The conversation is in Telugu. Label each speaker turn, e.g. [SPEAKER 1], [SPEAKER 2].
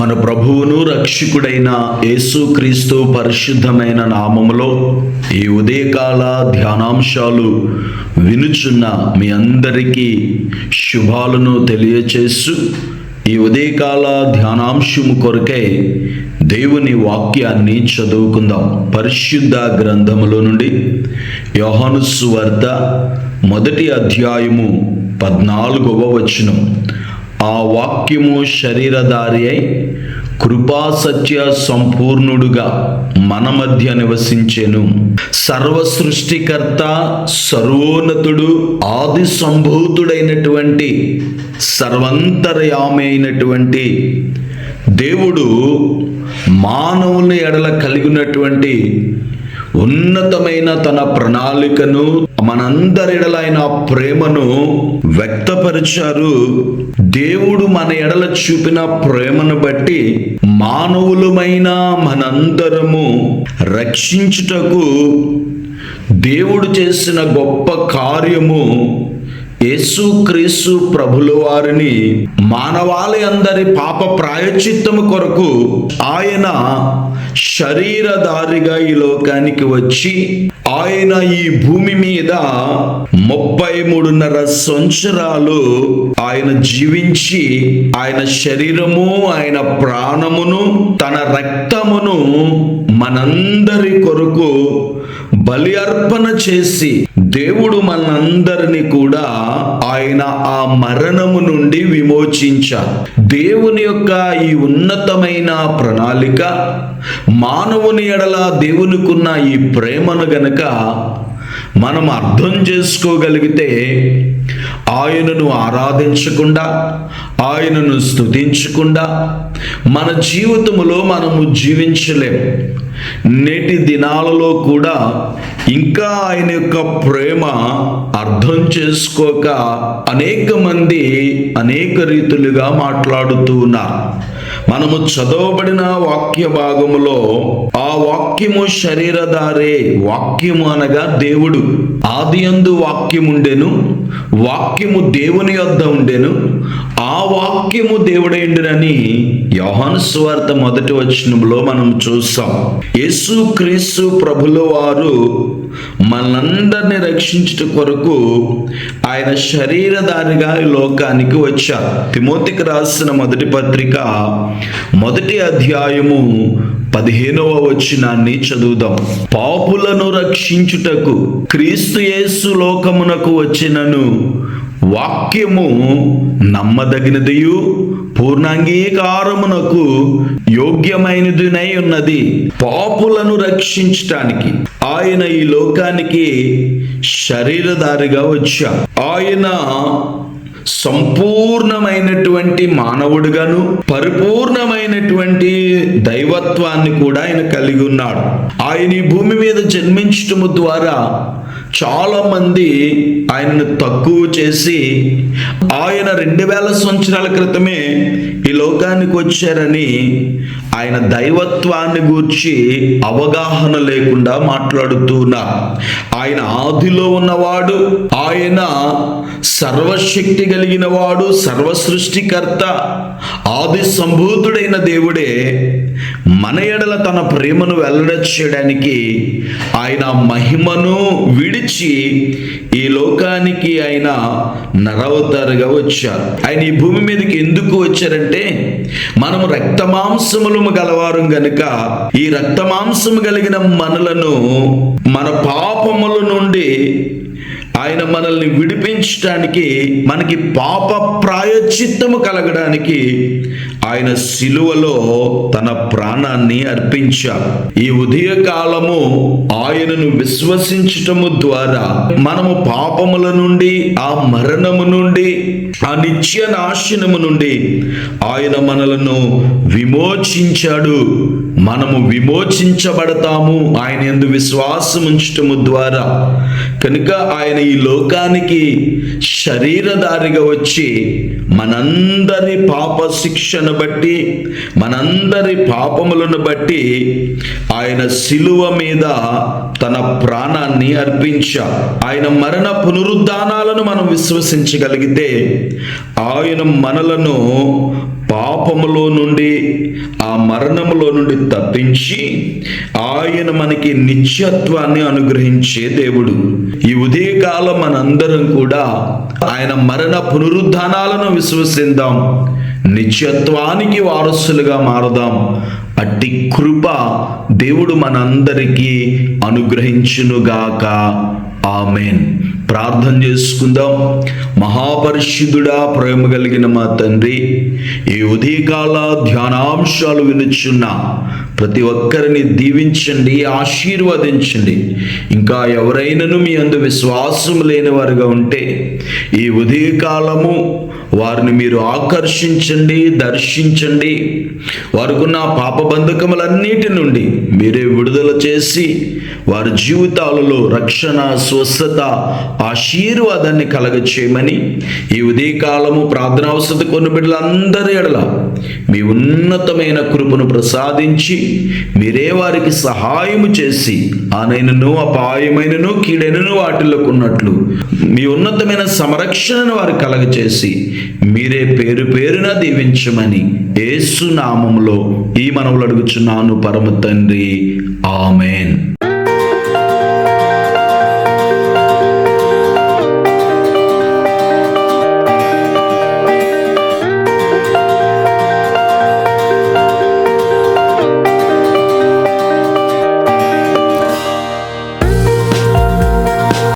[SPEAKER 1] మన ప్రభువును రక్షకుడైన యేసుక్రీస్తు పరిశుద్ధమైన నామములో ఈ ఉదయకాల ధ్యానాంశాలు వినుచున్న మీ అందరికీ శుభాలను తెలియచేస్తూ ఈ ఉదయకాల ధ్యానాంశము కొరకై దేవుని వాక్యాన్ని చదువుకుందాం. పరిశుద్ధ గ్రంథములో నుండి యోహానుసు సువార్త మొదటి అధ్యాయము పద్నాలుగవ వచనం. ఆ వాక్యము శరీరధారి అయి కృపాసత్య సంపూర్ణుడుగా మన మధ్య నివసించెను. సర్వ సృష్టికర్త సర్వోన్నతుడు ఆది సంభూతుడైనటువంటి సర్వంతర్యామి అయినటువంటి దేవుడు మానవుని ఎడల కలిగినటువంటి ఉన్నతమైన తన ప్రణాళికను మనందరిడలైన ప్రేమను వ్యక్తపరిచారు. దేవుడు మన ఎడల చూపిన ప్రేమను బట్టి మానవులమైన మనందరము రక్షించుటకు దేవుడు చేసిన గొప్ప కార్యము యేసుక్రీస్తు ప్రభుల వారిని మానవాళి అందరి పాప ప్రాయచిత్తము కొరకు ఆయన శరీరధారిగా ఈ లోకానికి వచ్చి ఆయన ఈ భూమి మీద ముప్పై మూడున్నర సంవత్సరాలు ఆయన జీవించి ఆయన శరీరము ఆయన ప్రాణమును తన రక్తమును మనందరి కొరకు బలి అర్పణ చేసి దేవుడు మనందరినీ కూడా ఆయన ఆ మరణము నుండి విమోచించారు దేవుని యొక్క ఈ ఉన్నతమైన ప్రణాళిక మానవుని ఎడల దేవునికున్న ఈ ప్రేమను గనక మనం అర్థం చేసుకోగలిగితే ఆయనను ఆరాధించకుండా ఆయనను స్తుతించకుండా మన జీవితంలో మనము జీవించలేం. నేటి దినాలలో కూడా ఇంకా ఆయన యొక్క ప్రేమ అర్థం చేసుకోక అనేక మంది అనేక రీతులుగా మాట్లాడుతూ ఉన్నారు. మనము చదవబడిన వాక్య భాగములో ఆ వాక్యము శరీరధారే వాక్యము అనగా దేవుడు. ఆది అందు వాక్యముండెను వాక్యము దేవుని యొద్ద ఉండెను ఆ వాక్యము దేవుడైండునని యోహాను స్వార్త మొదటి వచనంలో మనం చూస్తాం యేసు క్రీస్తు ప్రభుల వారు మనందరిని రక్షించుట కొరకు ఆయన శరీరధారిగా లోకానికి వచ్చారు. తిమోతికి రాసిన మొదటి పత్రిక మొదటి అధ్యాయము పదిహేనవ వచనాన్ని చదువుదాం. పాపులను రక్షించుటకు క్రీస్తు యేసు లోకమునకు వచ్చినను వాక్యము నమ్మదగినదియు పూర్ణాంగీకారమునకు యోగ్యమైనదినై ఉన్నది. పాపులను రక్షించటానికి ఆయన ఈ లోకానికి శరీరధారిగా వచ్చా. ఆయన సంపూర్ణమైనటువంటి మానవుడుగాను పరిపూర్ణమైనటువంటి దైవత్వాన్ని కూడా ఆయన కలిగి ఉన్నాడు. ఆయన ఈ భూమి మీద జన్మించటము ద్వారా చాలా మంది ఆయనను తక్కువ చేసి ఆయన రెండు వేల సంవత్సరాల క్రితమే ఈ లోకానికి వచ్చారని ఆయన దైవత్వాన్ని గూర్చి అవగాహన లేకుండా మాట్లాడుతూ ఆయన ఆదిలో ఉన్నవాడు ఆయన సర్వశక్తి కలిగిన వాడు సర్వ సృష్టికర్త ఆది సంభూతుడైన దేవుడే మన ఎడల తన ప్రేమను వెల్లడించడానికి ఆయన మహిమను విడిచి ఈ లోకానికి ఆయన నరవతారుగా వచ్చారు. ఆయన ఈ భూమి మీదకి ఎందుకు వచ్చారంటే మనము రక్తమాంసములు గలవారం గనుక ఈ రక్తమాంసము కలిగిన మనలను మన పాపముల నుండి ఆయన మనల్ని విడిపించడానికి మనకి పాప ప్రాయచిత్తము కలగడానికి ఆయన సిలువలో తన ప్రాణాన్ని అర్పించారు. ఈ ఉదయకాలము ఆయనను విశ్వసించటము ద్వారా మనము పాపముల నుండి ఆ మరణము నుండి ఆ నిత్య నాశనము నుండి ఆయన మనలను విమోచించాడు. మనము విమోచించబడతాము. ఆయన ఎందు విశ్వాసం ఉంచటము ద్వారా కనుక ఆయన ఈ లోకానికి శరీరధారిగా వచ్చి మనందరి పాప శిక్షను బట్టి మనందరి పాపములను బట్టి ఆయన శిలువ మీద తన ప్రాణాన్ని అర్పించా. ఆయన మరణ పునరుద్ధానాలను మనం విశ్వసించగలిగితే ఆయన మనలను పాపములో నుండి ఆ మరణములో నుండి తప్పించి ఆయన మనకి నిత్యత్వాన్ని అనుగ్రహించే దేవుడు. ఈ ఉదయకాలం మనందరం కూడా ఆయన మరణ పునరుద్ధానాలను విశ్వసిద్దాం. నిత్యత్వానికి వారసులుగా మారదాం. అట్టి కృప దేవుడు మనందరికీ అనుగ్రహించునుగాక. ఆమెన్. ప్రార్థన చేసుకుందాం. మహాపరిశుద్ధుడా ప్రేమ కలిగిన మా తండ్రి ఈ ఉదయకాల ధ్యానాంశాలు వినుచున్న ప్రతి ఒక్కరిని దీవించండి ఆశీర్వదించండి. ఇంకా ఎవరైనాను మీ అందు విశ్వాసం లేని వారుగా ఉంటే ఈ ఉదయకాలము వారిని మీరు ఆకర్షించండి దర్శించండి. వారికున్న పాప బంధకములన్నిటి నుండి మీరే విడుదల చేసి వారి జీవితాలలో రక్షణ స్వస్థత ఆశీర్వాదాన్ని కలగచేయమని ఈ ఉదయకాలము ప్రార్థనావసత కొన్ని బిడ్డలందరి ఎడల మీ ఉన్నతమైన కృపను ప్రసాదించి మీరే వారికి సహాయము చేసి ఆనైనను అపాయమైనను కీడైనను వాటిల్లోకున్నట్లు ఉన్నట్లు మీ ఉన్నతమైన సంరక్షణను వారు కలగచేసి మీరే పేరు పేరున దీవించమని ఏసునామంలో ఈ మనవులు అడుగుచున్నాను పరమ తండ్రి. ఆమెన్.